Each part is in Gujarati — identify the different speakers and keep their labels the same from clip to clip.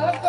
Speaker 1: love.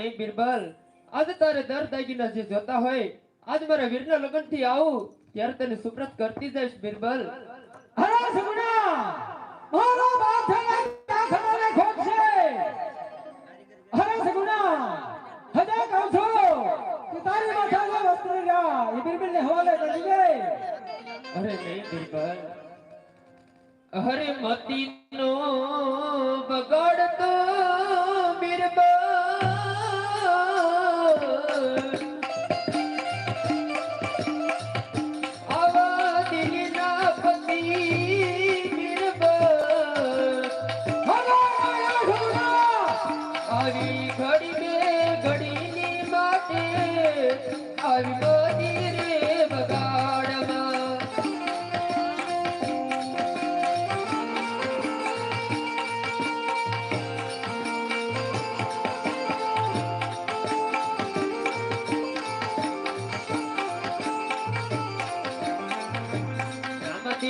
Speaker 1: નહીં બિરબલ. આજ તારે દર દાગીના જે જોતા હોય આજ મારા વીરના લગ્નથી આવું ત્યારે તને સુપ્રત કરતી જઈશ બિરબલ. હરે મતી નો બાપ બગાડતો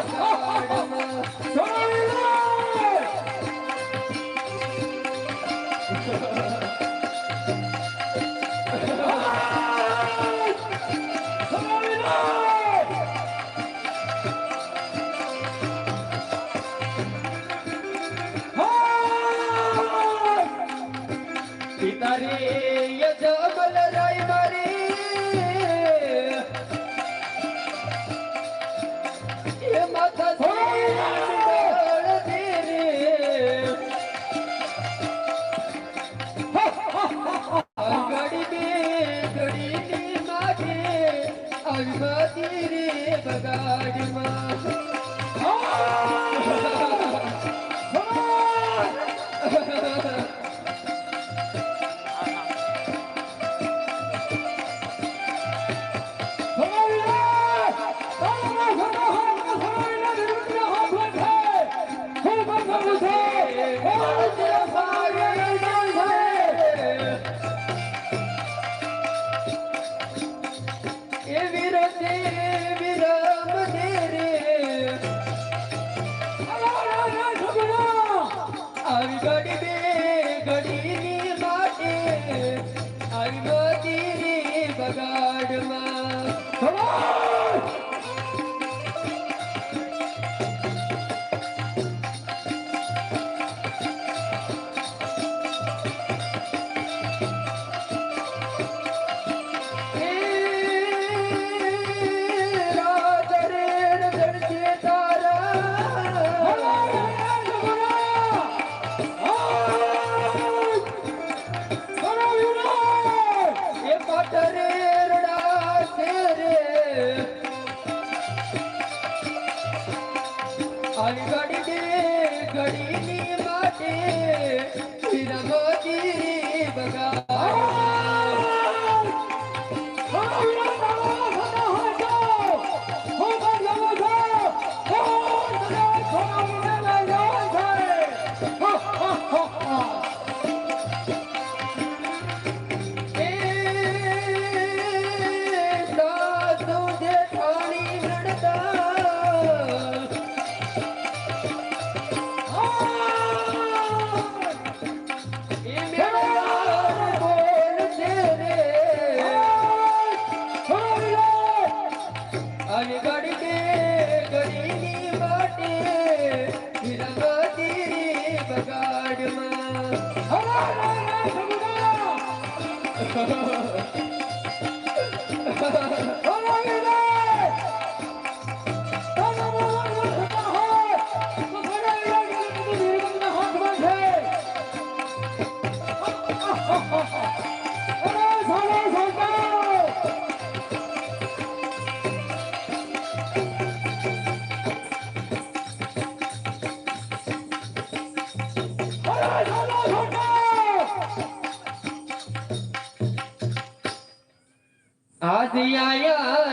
Speaker 1: Oh! ઘડી
Speaker 2: Hallelujah. 아미가 આયા